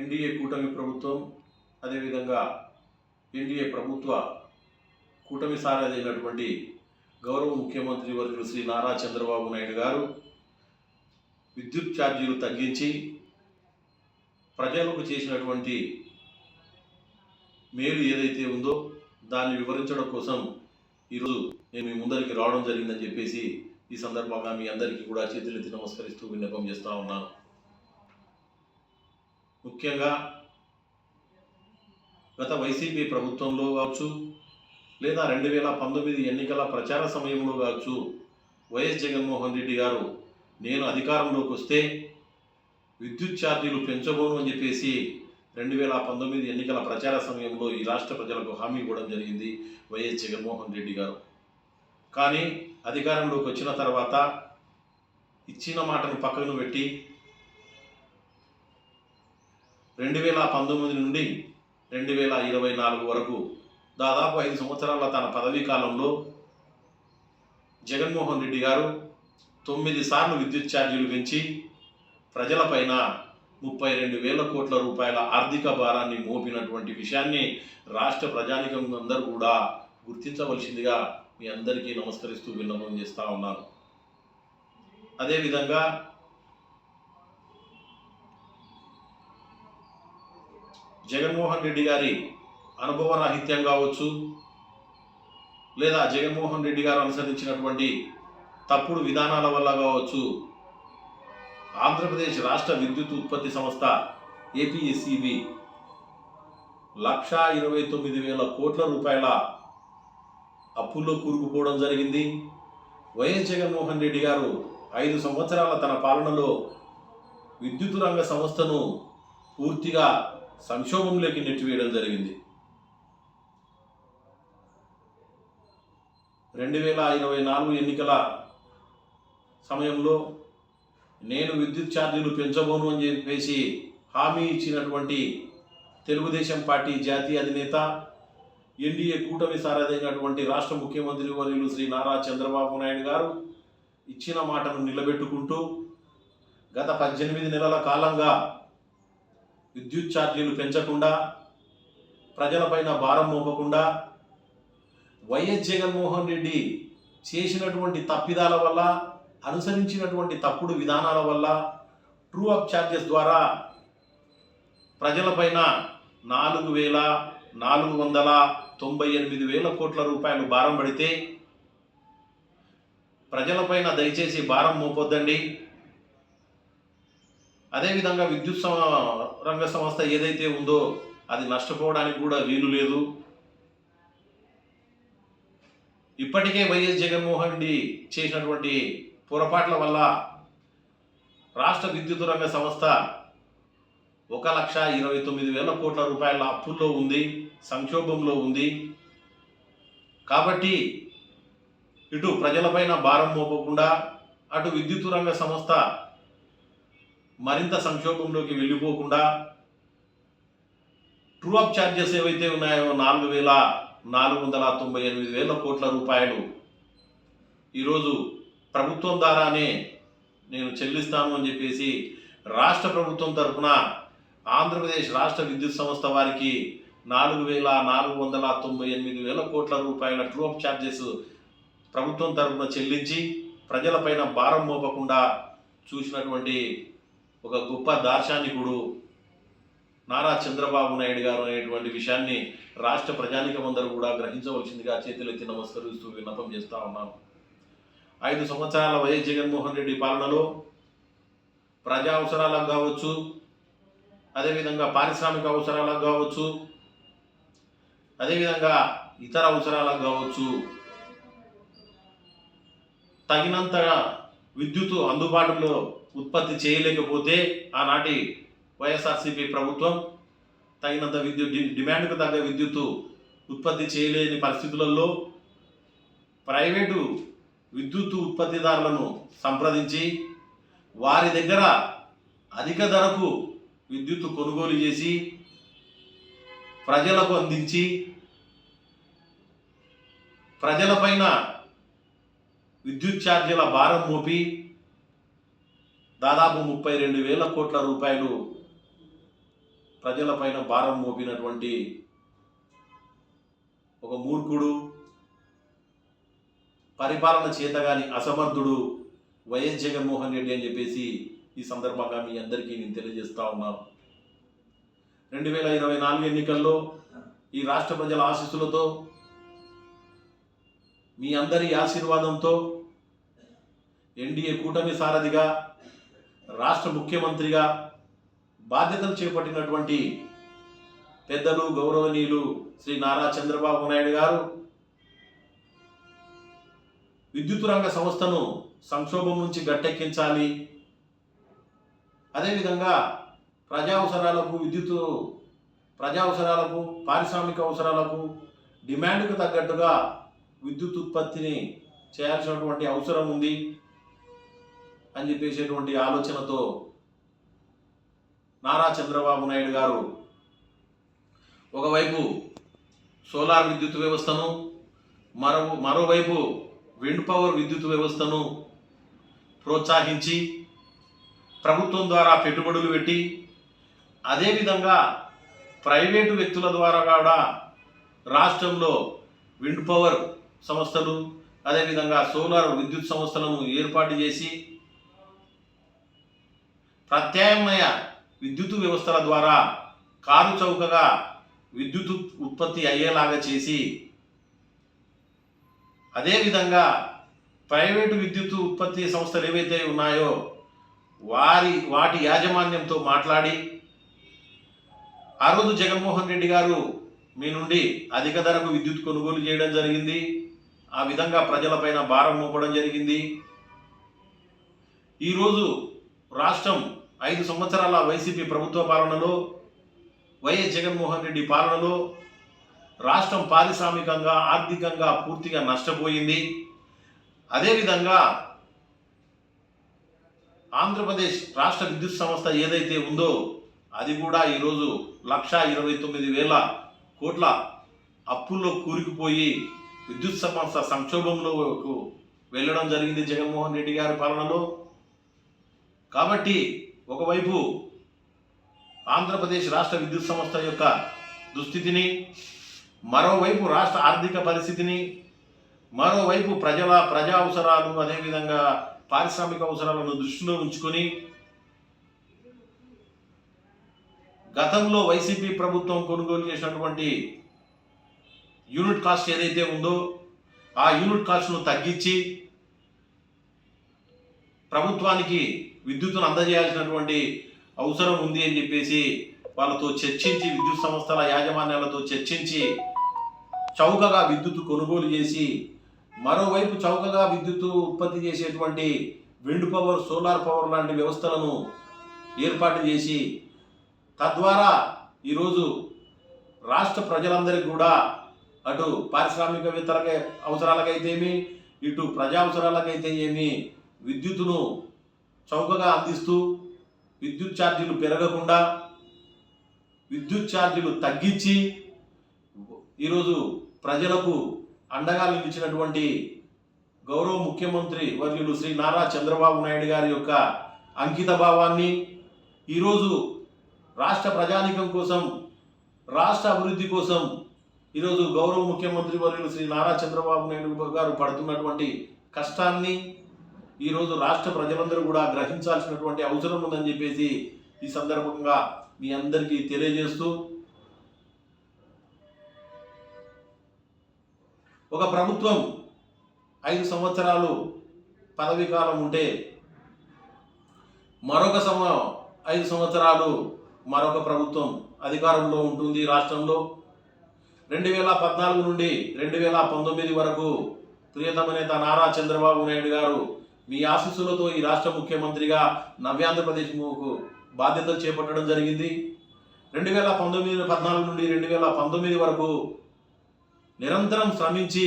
NDA కూటమి ప్రభుత్వం అదేవిధంగా ఎన్డీఏ ప్రభుత్వ కూటమి సారథైనటువంటి గౌరవ ముఖ్యమంత్రి వర్యులు శ్రీ నారా చంద్రబాబు నాయుడు గారు విద్యుత్ ఛార్జీలు తగ్గించి ప్రజలకు చేసినటువంటి మేలు ఏదైతే ఉందో దాన్ని వివరించడం కోసం ఈరోజు నేను మీ ముందరికి రావడం జరిగిందని చెప్పేసి ఈ సందర్భంగా మీ అందరికీ కూడా చేతులెత్తి నమస్కరిస్తూ విన్నపం చేస్తూ ఉన్నాను. ముఖ్యంగా గత వైసీపీ ప్రభుత్వంలో కావచ్చు లేదా రెండు వేల పంతొమ్మిది ఎన్నికల ప్రచార సమయంలో కావచ్చు వైఎస్ జగన్మోహన్ రెడ్డి గారు నేను అధికారంలోకి వస్తే విద్యుత్ ఛార్జీలు పెంచబోను అని చెప్పేసి రెండు వేల పంతొమ్మిది ఎన్నికల ప్రచార సమయంలో ఈ రాష్ట్ర ప్రజలకు హామీ ఇవ్వడం జరిగింది వైఎస్ జగన్మోహన్ రెడ్డి గారు. కానీ అధికారంలోకి వచ్చిన తర్వాత ఇచ్చిన మాటను పక్కన పెట్టి రెండు వేల పంతొమ్మిది నుండి రెండు వేల ఇరవై నాలుగు వరకు దాదాపు ఐదు సంవత్సరాల తన పదవీ కాలంలో జగన్మోహన్ రెడ్డి గారు తొమ్మిది సార్లు విద్యుత్ ఛార్జీలు పెంచి ప్రజలపైన ముప్పై రెండు వేల కోట్ల రూపాయల ఆర్థిక భారాన్ని మోపినటువంటి విషయాన్ని రాష్ట్ర ప్రజానికం అందరూ కూడా గుర్తించవలసిందిగా మీ అందరికీ నమస్కరిస్తూ విన్నపం చేస్తూ ఉన్నాను. అదేవిధంగా జగన్మోహన్ రెడ్డి గారి అనుభవ రాహిత్యం కావచ్చు లేదా జగన్మోహన్ రెడ్డి గారు అనుసరించినటువంటి తప్పుడు విధానాల వల్ల కావచ్చు ఆంధ్రప్రదేశ్ రాష్ట్ర విద్యుత్ ఉత్పత్తి సంస్థ ఏపీఎస్సిబి లక్షా ఇరవై తొమ్మిది వేల కోట్ల రూపాయల అప్పుల్లో కూరుకుపోవడం జరిగింది. వైఎస్ జగన్మోహన్ రెడ్డి గారు ఐదు సంవత్సరాల తన పాలనలో విద్యుత్ రంగ సంస్థను పూర్తిగా సంక్షోభంలోకి నెట్టివేయడం జరిగింది. రెండు వేల ఇరవై నాలుగు ఎన్నికల సమయంలో నేను విద్యుత్ ఛార్జీలు పెంచబోను అని చెప్పేసి హామీ ఇచ్చినటువంటి తెలుగుదేశం పార్టీ జాతీయ అధినేత ఎన్డీఏ కూటమి సారథైనటువంటి రాష్ట్ర ముఖ్యమంత్రి వర్యులు శ్రీ నారా చంద్రబాబు నాయుడు గారు ఇచ్చిన మాటను నిలబెట్టుకుంటూ గత పద్దెనిమిది నెలల కాలంగా విద్యుత్ ఛార్జీలు పెంచకుండా ప్రజలపైన భారం మోపకుండా వైఎస్ జగన్మోహన్ రెడ్డి చేసినటువంటి తప్పిదాల వల్ల అనుసరించినటువంటి తప్పుడు విధానాల వల్ల ట్రూ అప్ ఛార్జెస్ ద్వారా ప్రజలపైన నాలుగు వేల నాలుగు వందల తొంభై ఎనిమిది వేల కోట్ల రూపాయలు భారం పడితే ప్రజలపైన దయచేసి భారం మోపొద్దండి. అదేవిధంగా విద్యుత్ సమ రంగ సంస్థ ఏదైతే ఉందో అది నష్టపోవడానికి కూడా వీలు లేదు. ఇప్పటికే వైఎస్ జగన్మోహన్ రెడ్డి చేసినటువంటి పొరపాట్ల వల్ల రాష్ట్ర విద్యుత్ రంగ సంస్థ ఒక లక్ష ఇరవై తొమ్మిది వేల కోట్ల రూపాయల అప్పుల్లో ఉంది సంక్షోభంలో ఉంది. కాబట్టి ఇటు ప్రజలపైన భారం మోపకుండా అటు విద్యుత్ రంగ సంస్థ మరింత సంక్షోభంలోకి వెళ్ళిపోకుండా ట్రూ అప్ ఛార్జెస్ ఏవైతే ఉన్నాయో నాలుగు వేల నాలుగు వందల తొంభై ఎనిమిది వేల కోట్ల రూపాయలు ఈరోజు ప్రభుత్వం ద్వారానే నేను చెల్లిస్తాను అని చెప్పేసి రాష్ట్ర ప్రభుత్వం తరఫున ఆంధ్రప్రదేశ్ రాష్ట్ర విద్యుత్ సంస్థ వారికి నాలుగు వేల నాలుగు వందల తొంభై ఎనిమిది వేల కోట్ల రూపాయల ట్రూ అప్ ఛార్జెస్ ప్రభుత్వం తరఫున చెల్లించి ప్రజలపైన భారం మోపకుండా చూసినటువంటి ఒక గొప్ప దార్శనికుడు నారా చంద్రబాబు నాయుడు గారు అనేటువంటి విషయాన్ని రాష్ట్ర ప్రజానికమందరూ కూడా గ్రహించవలసిందిగా చేతులెత్తి నమస్కరిస్తూ విన్నపం చేస్తా ఉన్నాను. ఐదు సంవత్సరాల వైఎస్ జగన్మోహన్ రెడ్డి పాలనలో ప్రజా అవసరాలకు కావచ్చు అదేవిధంగా పారిశ్రామిక అవసరాలకు కావచ్చు అదేవిధంగా ఇతర అవసరాలకు కావచ్చు తగినంతగా విద్యుత్ అందుబాటులో ఉత్పత్తి చేయలేకపోతే ఆనాటి వైఎస్ఆర్సీపీ ప్రభుత్వం తగినంత విద్యుత్ డిమాండ్కు తగ్గ విద్యుత్తు ఉత్పత్తి చేయలేని పరిస్థితులలో ప్రైవేటు విద్యుత్ ఉత్పత్తిదారులను సంప్రదించి వారి దగ్గర అధిక ధరకు విద్యుత్ కొనుగోలు చేసి ప్రజలకు అందించి ప్రజలపైన విద్యుత్ ఛార్జీల భారం మోపి దాదాపు ముప్పై రెండు వేల కోట్ల రూపాయలు ప్రజలపైన భారం మోపినటువంటి ఒక మూర్ఖుడు పరిపాలన చేతగాని అసమర్థుడు వైఎస్ జగన్మోహన్ రెడ్డి అని చెప్పేసి ఈ సందర్భంగా మీ అందరికీ నేను తెలియజేస్తా ఉన్నాను రెండు వేల ఇరవై నాలుగు ఎన్నికల్లో ఈ రాష్ట్ర ప్రజల ఆశీస్సులతో మీ అందరి ఆశీర్వాదంతో ఎన్డీఏ కూటమి సారథిగా రాష్ట్ర ముఖ్యమంత్రిగా బాధ్యతలు చేపట్టినటువంటి పెద్దలు గౌరవనీయులు శ్రీ నారా చంద్రబాబు నాయుడు గారు విద్యుత్ రంగ సంస్థను సంక్షోభం నుంచి గట్టెక్కించాలి. అదేవిధంగా ప్రజా అవసరాలకు విద్యుత్ ప్రజా అవసరాలకు పారిశ్రామిక అవసరాలకు డిమాండ్కు తగ్గట్టుగా విద్యుత్ ఉత్పత్తిని చేయాల్సినటువంటి అవసరం ఉంది. అని చెప్పేసేటువంటి ఆలోచనతో నారా చంద్రబాబు నాయుడు గారు ఒకవైపు సోలార్ విద్యుత్ వ్యవస్థను మరో మరోవైపు విండ్ పవర్ విద్యుత్ వ్యవస్థను ప్రోత్సహించి ప్రభుత్వం ద్వారా పెట్టుబడులు పెట్టి అదేవిధంగా ప్రైవేటు వ్యక్తుల ద్వారా కూడా రాష్ట్రంలో విండ్ పవర్ సంస్థలు అదేవిధంగా సోలార్ విద్యుత్ సంస్థలను ఏర్పాటు చేసి ప్రత్యామ్నాయ విద్యుత్ వ్యవస్థల ద్వారా కారు చౌకగా విద్యుత్ ఉత్పత్తి అయ్యేలాగా చేసి అదేవిధంగా ప్రైవేటు విద్యుత్ ఉత్పత్తి సంస్థలు ఏవైతే ఉన్నాయో వారి వాటి యాజమాన్యంతో మాట్లాడి ఆ రోజు జగన్మోహన్ రెడ్డి గారు మీ నుండి అధిక ధరకు విద్యుత్ కొనుగోలు చేయడం జరిగింది. ఆ విధంగా ప్రజలపైన భారం మోపడం జరిగింది. ఈరోజు రాష్ట్రం ఐదు సంవత్సరాల వైసీపీ ప్రభుత్వ పాలనలో వైఎస్ జగన్మోహన్ రెడ్డి పాలనలో రాష్ట్రం పారిశ్రామికంగా ఆర్థికంగా పూర్తిగా నష్టపోయింది. అదేవిధంగా ఆంధ్రప్రదేశ్ రాష్ట్ర విద్యుత్ సంస్థ ఏదైతే ఉందో అది కూడా ఈరోజు లక్ష ఇరవై తొమ్మిది వేల కోట్ల అప్పుల్లో కూరుకుపోయి విద్యుత్ సంస్థ సంక్షోభంలోకి వెళ్ళడం జరిగింది జగన్మోహన్ రెడ్డి గారి పాలనలో. కాబట్టి ఒకవైపు ఆంధ్రప్రదేశ్ రాష్ట్ర విద్యుత్ సంస్థ యొక్క దుస్థితిని మరోవైపు రాష్ట్ర ఆర్థిక పరిస్థితిని మరోవైపు ప్రజల ప్రజా అవసరాలు అదేవిధంగా పారిశ్రామిక అవసరాలను దృష్టిలో ఉంచుకొని గతంలో వైసీపీ ప్రభుత్వం కొనుగోలు చేసినటువంటి యూనిట్ కాస్ట్ ఏదైతే ఉందో ఆ యూనిట్ కాస్ట్ను తగ్గించి ప్రభుత్వానికి విద్యుత్తును అందజేయాల్సినటువంటి అవసరం ఉంది అని చెప్పేసి వాళ్ళతో చర్చించి విద్యుత్ సంస్థల యాజమాన్యాలతో చర్చించి చౌకగా విద్యుత్ కొనుగోలు చేసి మరోవైపు చౌకగా విద్యుత్ ఉత్పత్తి చేసేటువంటి విండ్ పవర్ సోలార్ పవర్ లాంటి వ్యవస్థలను ఏర్పాటు చేసి తద్వారా ఈరోజు రాష్ట్ర ప్రజలందరికీ కూడా అటు పారిశ్రామికవేత్తలకి అవసరాలకైతేమి ఇటు ప్రజా అవసరాలకైతే ఏమి విద్యుత్తును చౌకగా అందిస్తూ విద్యుత్ ఛార్జీలు పెరగకుండా విద్యుత్ ఛార్జీలు తగ్గించి ఈరోజు ప్రజలకు అండగా నిలిచినటువంటి గౌరవ ముఖ్యమంత్రి వర్యులు శ్రీ నారా చంద్రబాబు నాయుడు గారి యొక్క అంకిత భావాన్ని ఈరోజు రాష్ట్ర ప్రజానికం కోసం రాష్ట్ర అభివృద్ధి కోసం ఈరోజు గౌరవ ముఖ్యమంత్రి వర్యులు శ్రీ నారా చంద్రబాబు నాయుడు గారు పడుతున్నటువంటి కష్టాన్ని ఈరోజు రాష్ట్ర ప్రజలందరూ కూడా గ్రహించాల్సినటువంటి అవసరం ఉందని చెప్పేసి ఈ సందర్భంగా మీ అందరికీ తెలియజేస్తూ ఒక ప్రభుత్వం ఐదు సంవత్సరాలు పదవీ కాలం ఉంటే మరొక సమ ఐదు సంవత్సరాలు మరొక ప్రభుత్వం అధికారంలో ఉంటుంది రాష్ట్రంలో. రెండు వేల పద్నాలుగు నుండి రెండు వేల పంతొమ్మిది వరకు ప్రియతమ నేత నారా చంద్రబాబు నాయుడు గారు మీ ఆశీస్సులతో ఈ రాష్ట్ర ముఖ్యమంత్రిగా నవ్యాంధ్రప్రదేశ్కు బాధ్యతలు చేపట్టడం జరిగింది. రెండు వేల పంతొమ్మిది పద్నాలుగు నుండి రెండు వేల పంతొమ్మిది వరకు నిరంతరం శ్రమించి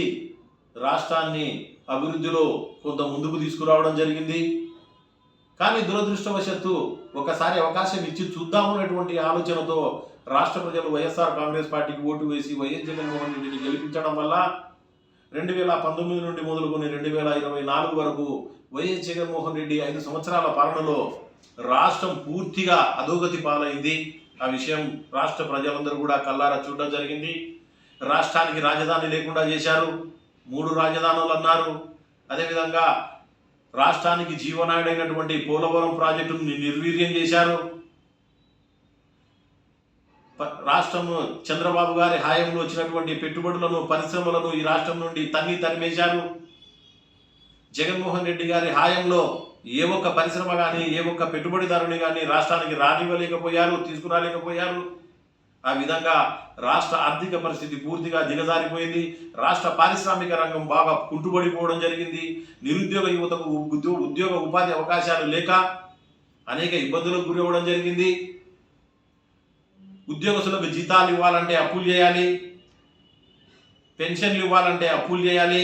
రాష్ట్రాన్ని అభివృద్ధిలో కొంత ముందుకు తీసుకురావడం జరిగింది. కానీ దురదృష్టవశాత్తు ఒకసారి అవకాశం ఇచ్చి చూద్దామనేటువంటి ఆలోచనతో రాష్ట్ర ప్రజలు వైఎస్ఆర్ కాంగ్రెస్ పార్టీకి ఓటు వేసి వైఎస్ జగన్మోహన్ రెడ్డిని గెలిపించడం వల్ల రెండు వేల పంతొమ్మిది నుండి మొదలుకొని రెండు వేల ఇరవై నాలుగు వరకు వైఎస్ జగన్మోహన్ రెడ్డి ఐదు సంవత్సరాల పాలనలో రాష్ట్రం పూర్తిగా అధోగతి పాలైంది. ఆ విషయం రాష్ట్ర ప్రజలందరూ కూడా కల్లారా చూడడం జరిగింది. రాష్ట్రానికి రాజధాని లేకుండా చేశారు. మూడు రాజధానులు అన్నారు. అదేవిధంగా రాష్ట్రానికి జీవనాడైనటువంటి పోలవరం ప్రాజెక్టును నిర్వీర్యం చేశారు. రాష్ట్రము చంద్రబాబు గారి హాయంలో వచ్చినటువంటి పెట్టుబడులను పరిశ్రమలను ఈ రాష్ట్రం నుండి తన్ని తరిమేశారు జగన్మోహన్ రెడ్డి గారి హాయంలో ఏ ఒక్క పరిశ్రమ కానీ ఏ ఒక్క పెట్టుబడిదారుని కానీ రాష్ట్రానికి రానివ్వలేకపోయారు తీసుకురాలేకపోయారు. ఆ విధంగా రాష్ట్ర ఆర్థిక పరిస్థితి పూర్తిగా దిగజారిపోయింది. రాష్ట్ర పారిశ్రామిక రంగం బాగా కుంటుబడిపోవడం జరిగింది. నిరుద్యోగ యువతకు ఉద్యో- ఉద్యోగ ఉపాధి అవకాశాలు లేక అనేక ఇబ్బందులకు గురి అవ్వడం జరిగింది. ఉద్యోగస్తులకు జీతాలు ఇవ్వాలంటే అప్పులు చేయాలి. పెన్షన్లు ఇవ్వాలంటే అప్పులు చేయాలి.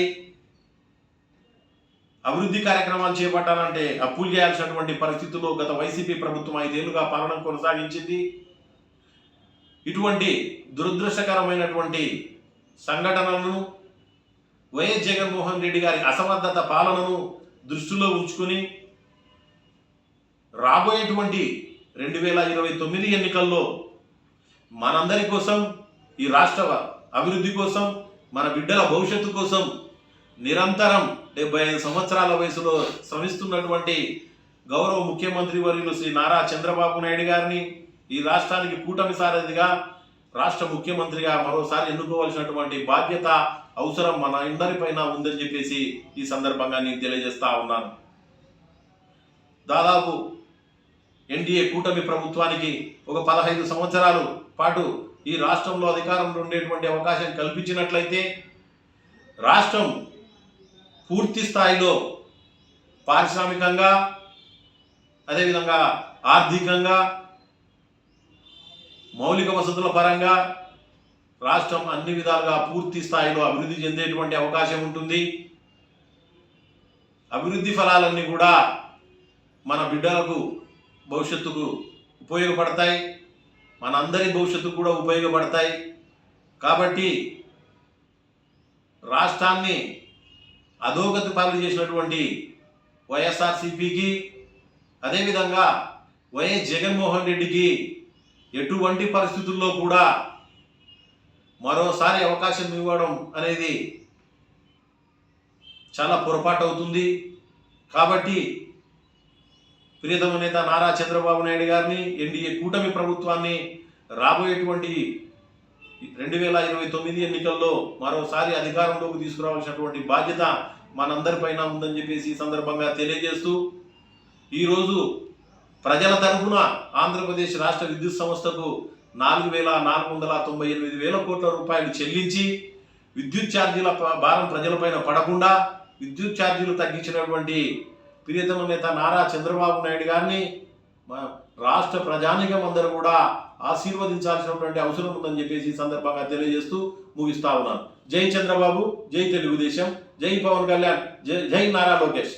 అభివృద్ధి కార్యక్రమాలు చేపట్టాలంటే అప్పులు చేయాల్సినటువంటి పరిస్థితుల్లో గత వైసీపీ ప్రభుత్వం ఐదేళ్ళుగా పాలన కొనసాగించింది. ఇటువంటి దురదృష్టకరమైనటువంటి సంఘటనలను వైఎస్ జగన్మోహన్ రెడ్డి గారి అసమర్థత పాలనను దృష్టిలో ఉంచుకుని రాబోయేటువంటి రెండు వేల ఇరవై తొమ్మిది ఎన్నికల్లో మనందరి కోసం ఈ రాష్ట్ర అభివృద్ధి కోసం మన బిడ్డల భవిష్యత్తు కోసం నిరంతరం డెబ్బై ఐదు సంవత్సరాల వయసులో శ్రమిస్తున్నటువంటి గౌరవ ముఖ్యమంత్రి వర్యులు శ్రీ నారా చంద్రబాబు నాయుడు గారిని ఈ రాష్ట్రానికి కూటమి సారథిగా రాష్ట్ర ముఖ్యమంత్రిగా మరోసారి ఎన్నుకోవాల్సినటువంటి బాధ్యత అవసరం మన అందరిపైన ఉందని చెప్పేసి ఈ సందర్భంగా నేను తెలియజేస్తా ఉన్నాను. దాదాపు ఎన్డీఏ కూటమి ప్రభుత్వానికి ఒక పదహైదు సంవత్సరాలు పాటు ఈ రాష్ట్రంలో అధికారంలో ఉండేటువంటి అవకాశం కల్పించినట్లయితే రాష్ట్రం పూర్తి స్థాయిలో పారిశ్రామికంగా అదేవిధంగా ఆర్థికంగా మౌలిక వసతుల పరంగా రాష్ట్రం అన్ని విధాలుగా పూర్తి స్థాయిలో అభివృద్ధి చెందేటువంటి అవకాశం ఉంటుంది. అభివృద్ధి ఫలాలన్నీ కూడా మన బిడ్డలకు భవిష్యత్తుకు ఉపయోగపడతాయి. మనందరి భవిష్యత్తుకు కూడా ఉపయోగపడతాయి. కాబట్టి రాష్ట్రాన్ని అధోగతి పాలన చేసినటువంటి వైఎస్ఆర్సిపికి అదేవిధంగా వైఎస్ జగన్మోహన్ రెడ్డికి ఎటువంటి పరిస్థితుల్లో కూడా మరోసారి అవకాశం ఇవ్వడం అనేది చాలా పొరపాటు అవుతుంది. కాబట్టి ప్రియతమ నేత నారా చంద్రబాబు నాయుడు గారిని ఎన్డీఏ కూటమి ప్రభుత్వాన్ని రాబోయేటువంటి రెండు వేల ఇరవై తొమ్మిది ఎన్నికల్లో మరోసారి అధికారంలోకి తీసుకురావాల్సినటువంటి బాధ్యత మనందరిపైన ఉందని చెప్పేసి ఈ సందర్భంగా తెలియజేస్తూ ఈరోజు ప్రజల తరఫున ఆంధ్రప్రదేశ్ రాష్ట్ర విద్యుత్ సంస్థకు నాలుగు వేల నాలుగు వందల తొంభై ఎనిమిది వేల కోట్ల రూపాయలు చెల్లించి విద్యుత్ ఛార్జీల భారం ప్రజలపైన పడకుండా విద్యుత్ ఛార్జీలు తగ్గించినటువంటి ప్రియతమ నేత నారా చంద్రబాబు నాయుడు గారిని రాష్ట్ర ప్రజానికం అందరూ కూడా ఆశీర్వదించాల్సినటువంటి అవసరం ఉందని చెప్పేసి ఈ సందర్భంగా తెలియజేస్తూ ముగిస్తా ఉన్నాను. జై చంద్రబాబు జై తెలుగుదేశం జై పవన్ కళ్యాణ్ జై జై నారా లోకేష్.